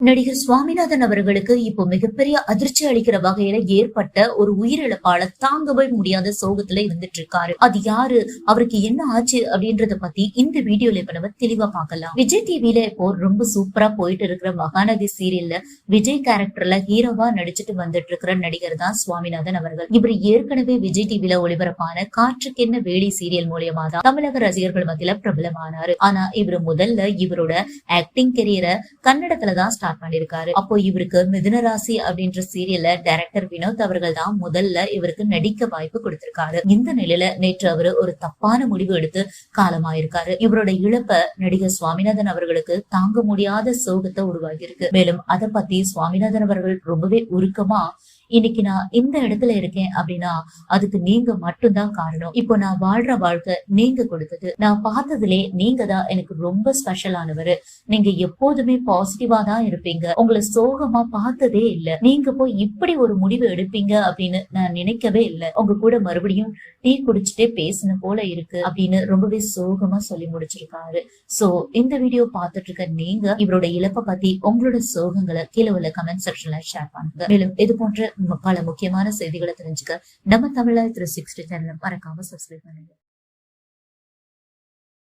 நடிகர் சுவாமிநாதன் அவர்களுக்கு இப்போ மிகப்பெரிய அதிர்ச்சி அளிக்கிற வகையில ஏற்பட்ட ஒரு உயிரிழப்பால தாங்கவே முடியாத சோகத்துல இருந்துட்டு இருக்காரு அது யாரு? அவருக்கு என்ன ஆச்சு அப்படின்றத பத்தி இந்த வீடியோல இப்ப நம்ம தெளிவா பார்க்கலாம். விஜய் டிவில இப்போ ரொம்ப சூப்பரா போயிட்டு இருக்கிற மகாநதி சீரியல்ல விஜய் கேரக்டர்ல ஹீரோவா நடிச்சிட்டு வந்துட்டு இருக்கிற நடிகர் தான் சுவாமிநாதன் அவர்கள். இவர் ஏற்கனவே விஜய் டிவில ஒளிபரப்பான காற்றுக்கென்ன வேலி சீரியல் மூலியமா தான் தமிழக ரசிகர்கள் மத்தியில பிரபலமானாரு. ஆனா இவர் முதல்ல இவரோட ஆக்டிங் கெரியரை கன்னடத்துல தான் ஸ்டார்ட் பண்ணிருக்காரு அப்போ இவருக்கு மிதுன ராசி அப்படின்ற சீரியல்ல டைரக்டர் வினோத் அவர்கள் தான் முதல்ல இவருக்கு நடிக்க வாய்ப்பு கொடுத்திருக்காரு. இந்த நிலையில நேற்று அவரு ஒரு தப்பான முடிவு எடுத்து காலமாயிருக்காரு. இவரோட இழப்ப நடிகர் சுவாமிநாதன் அவர்களுக்கு தாங்க முடியாத சோகத்தை உருவாகி இருக்கு மேலும் அதை பத்தி சுவாமிநாதன் அவர்கள் ரொம்பவே உருக்கமா இன்னைக்கு நான் இந்த இடத்துல இருக்கேன் அப்படின்னா அதுக்கு நீங்க மட்டும்தான் காரணம். இப்போ நான் வாழ்ற வாழ்க்கை நீங்க கொடுத்தது. நான் பார்த்ததுலே நீங்க தான் எனக்கு ரொம்ப ஸ்பெஷலானவர் நீங்க எப்போதுமே பாசிட்டிவா தான் இருப்பீங்க. உங்களை சோகமா பார்த்ததே இல்ல. நீங்க போய் இப்படி ஒரு முடிவு எடுப்பீங்க அப்படின்னு நான் நினைக்கவே இல்லை. உங்க கூட மறுபடியும் டீ குடிச்சிட்டே பேசின போல இருக்கு அப்படின்னு ரொம்பவே சோகமா சொல்லி முடிச்சிருக்காரு. சோ இந்த வீடியோ பார்த்துட்டு இருக்க நீங்க இவரோட இழப்பை பத்தி உங்களோட சோகங்களை கீழே உள்ள கமெண்ட் செக்ஷன்ல ஷேர் பண்ணுங்க. மேலும் இது போன்ற பல முக்கியமான செய்திகளை தெரிஞ்சுக்க நம்ம தமிழர் த்ரீ சிக்ஸ்டி சேனலை மறக்காம சப்ஸ்கிரைப் பண்ணுங்க.